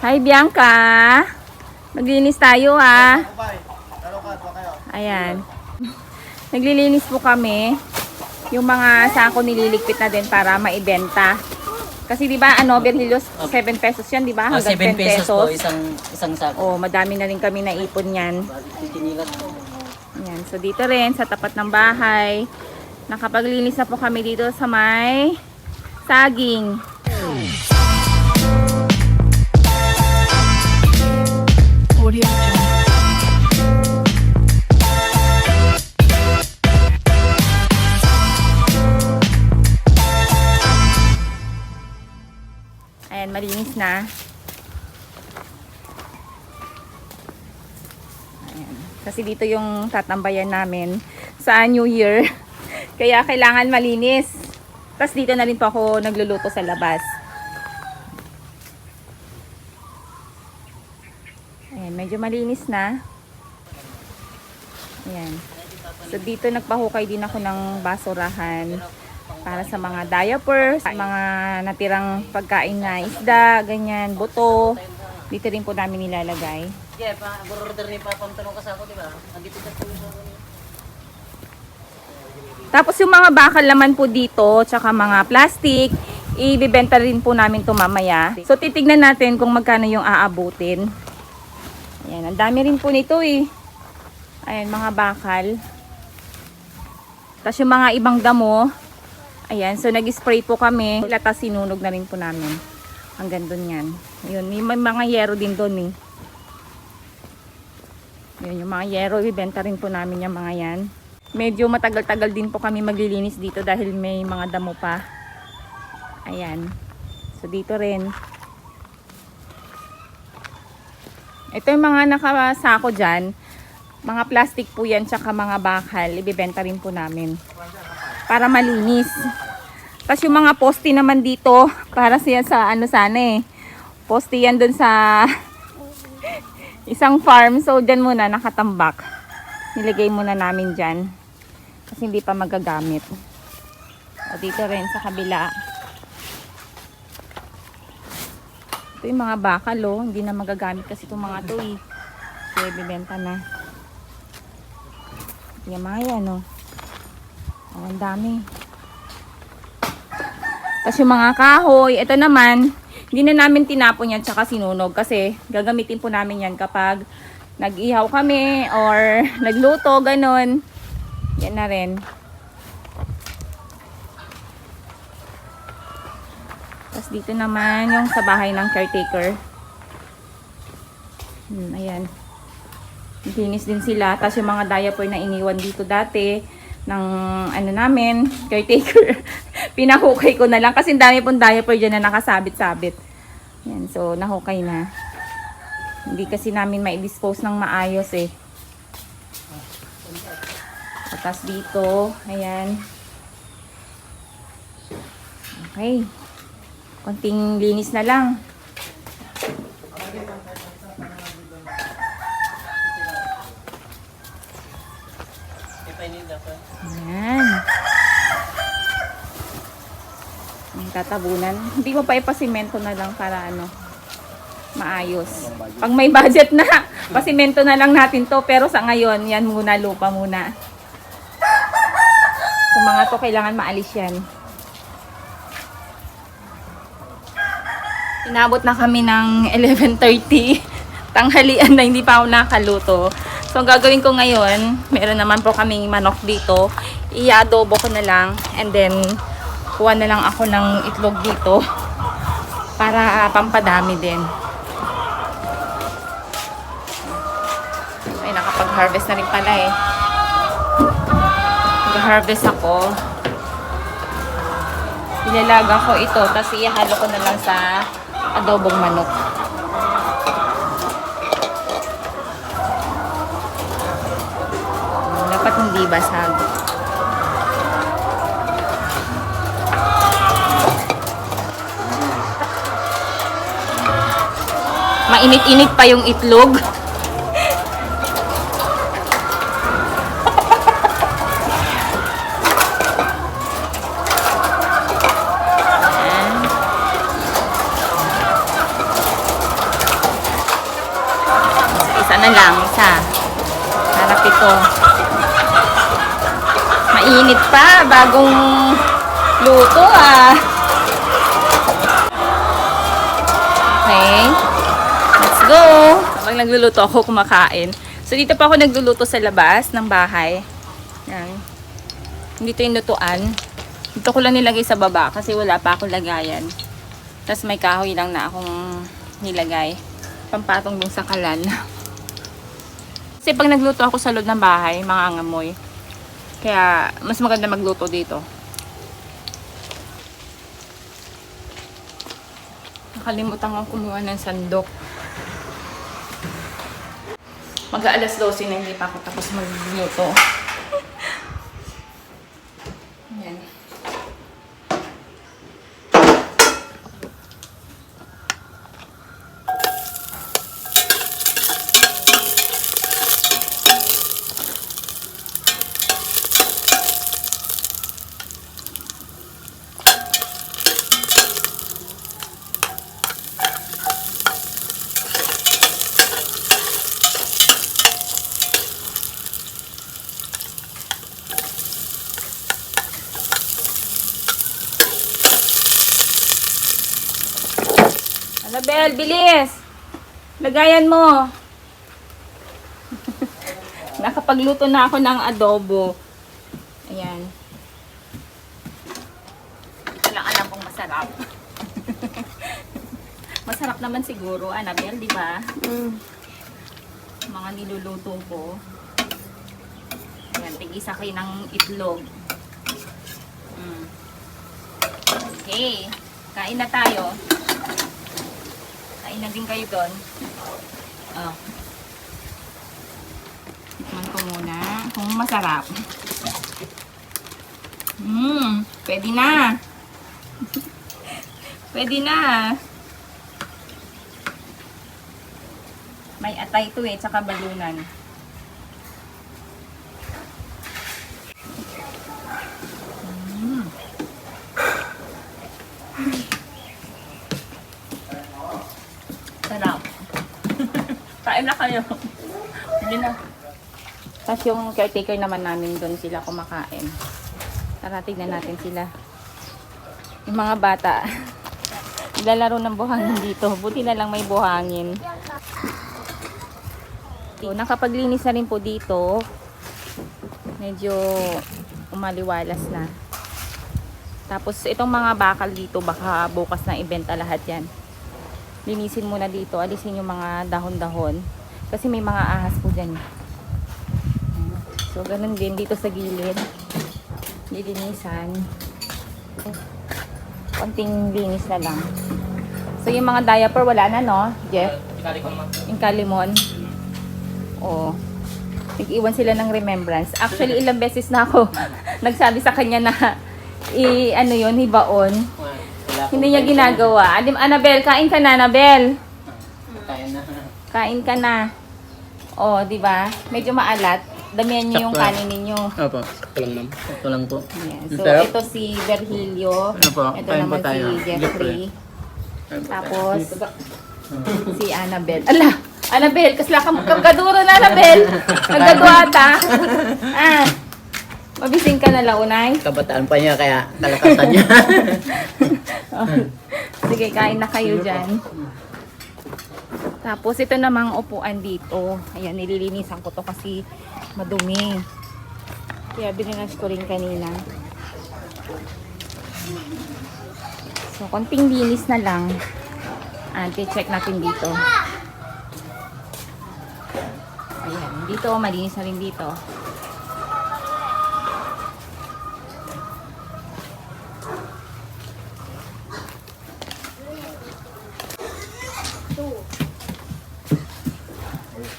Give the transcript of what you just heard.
Hi, Bianca. Maglinis tayo, ha. Ayan. Naglilinis po kami. Yung mga sako nililigpit na din para maibenta. Kasi di ba ano, Berhilios, 7 pesos yan, di ba? Oh, Hanggang 10 7 pesos, po, pesos. isang isang sako. Oh, madami na rin kami naipon yan. Kinilat po. Ayan. So dito rin sa tapat ng bahay, nakapaglinis na po kami dito sa may saging. Malinis na. Ayan. Kasi dito yung tatambayan namin sa New Year. Kaya kailangan malinis. Tapos dito na rin po ako nagluluto sa labas. Ayan, medyo malinis na. Ayan. So dito nagpahukay din ako ng basurahan para sa mga diapers, mga natirang pagkain na isda, ganyan, buto. Dito rin po namin nilalagay. Yeah, pa, order ni Papa ang tanong ka sa ako, di ba? Nandito ka po Tapos yung mga bakal naman po dito, tsaka mga plastic, ibibenta rin po namin to mamaya. So titignan natin kung magkano yung aabutin. Ayan, ang dami rin po nito eh. Ayan, mga bakal. Tapos yung mga ibang damo, ayan, so nag-spray po kami. Latas sinunog na rin po namin. Hanggang dun yan. Ayun, may, mga yero din doon eh. Yun, yung mga yero, ibibenta rin po namin yung mga yan. Medyo matagal-tagal din po kami maglilinis dito dahil may mga damo pa. Ayan. So dito rin. Ito yung mga nakasako dyan. Mga plastic po yan tsaka mga bakal. Ibibenta rin po namin. Para malinis. Tapos yung mga poste naman dito. Para siya sa ano sana eh. Poste yan dun sa isang farm. So dyan muna nakatambak. Nilagay muna namin dyan. Kasi hindi pa magagamit. O dito rin sa kabila. Ito yung mga bakal oh. Hindi na magagamit kasi itong mga to eh. Kaya bibenta na. Yung mga yan oh. Oh, ang dami. Tapos yung mga kahoy, ito naman, hindi na namin tinapon yan tsaka sinunog kasi gagamitin po namin yan kapag nag-ihaw kami or nagluto, ganun. Yan na rin. Tapos dito naman yung sa bahay ng caretaker. Hmm, ayan. Linis din sila. Tapos yung mga diaper na iniwan dito dati ng ano namin, caretaker. Pinahukay ko na lang kasi dami pong diaper dyan na nakasabit-sabit. Yan, so nahukay na. Hindi kasi namin ma-dispose ng maayos eh. Tapos dito, ayan. Okay. Konting linis na lang. Ayan. Ang tatabunan. Hindi ko pa ipasimento na lang para ano, maayos. Pag may budget na, pasimento na lang natin to. Pero sa ngayon, yan muna, lupa muna. Kung mga to, kailangan maalis yan. Inabot na kami ng 11.30. Tanghalian na hindi pa ako nakaluto. So, ang gagawin ko ngayon, meron naman po kaming manok dito. I-adobo ko na lang. And then, kuha na lang ako ng itlog dito. Para pampadami din. Ay, nakapag-harvest na rin pala eh. Nag-harvest ako. Ilalaga ko ito, tapos ihalo ko na lang sa adobong manok. Hindi basag. Mainit-init pa yung itlog. Isa na lang, isa. Harap ito. Mainit pa, bagong luto ah. Okay. Let's go! Habang nagluluto ako, kumakain. So, dito pa ako nagluluto sa labas ng bahay. Yan. Dito yung lutuan. Dito ko lang nilagay sa baba kasi wala pa akong lagayan. Tapos may kahoy lang na akong nilagay. Pampatong dun sa kalan. kasi pag nagluto ako sa loob ng bahay, mga angamoy. Kaya, mas maganda magluto dito. Nakalimutan kong kumuha ng sandok. Mag-aalas 12 na hindi pa ako tapos magluto. Annabel, bilis! Lagayan mo! Nakapagluto na ako ng adobo. Ayan. Walang alam kung masarap. masarap naman siguro, Annabel, di ba? Mga niluluto ko. Ayan, tigisa kayo ng itlog. Mm. Okay. Kain na tayo. Kain na din kayo doon. Oh. Tikman ko muna kung masarap. Mmm, pwede na. pwede na. May atay to eh, tsaka balunan. Mm. Sarap. Kain na kayo. Hindi na. Tapos yung caretaker naman namin doon sila kumakain. Tara, tignan natin sila. Yung mga bata. Naglalaro ng buhangin dito. Buti na lang may buhangin. So, nakapaglinis na rin po dito. Medyo umaliwalas na. Tapos itong mga bakal dito, baka bukas na ibenta lahat yan linisin muna dito, alisin yung mga dahon-dahon. Kasi may mga ahas po dyan. So, ganun din dito sa gilid. Lilinisan. Konting linis na lang. So, yung mga diaper, wala na, no? Jeff? Yung kalimon. Oo. Nag-iwan sila ng remembrance. Actually, ilang beses na ako nagsabi sa kanya na i ano yon hibaon. Wala Hindi niya ginagawa. Adim, Annabel, kain ka na, Annabel. Kaya na. Kain ka na. Oh, di ba? Medyo maalat. Damihan niyo yung Sakto. kanin ninyo. Opo. Sakto lang ma'am. Sakto lang po. Ayan. So, Sarap. ito si Virgilio. Ano po? Ito Kain po naman tayo. si Jeffrey. Tapos, Hmm. si Annabel. Ala! Annabel, kasla ka kagkaduro na, Annabel. Nagkadwata. ah. Mabising ka na, launay. Kabataan pa niya kaya kalakasan niya. Sige, kain na kayo dyan. Tapos, ito namang upuan dito. Ayan, nililinisan ko to kasi madumi. Kaya bininas ko rin kanina. So, konting linis na lang. Ah, check natin dito. Ayan, dito, malinis na rin dito.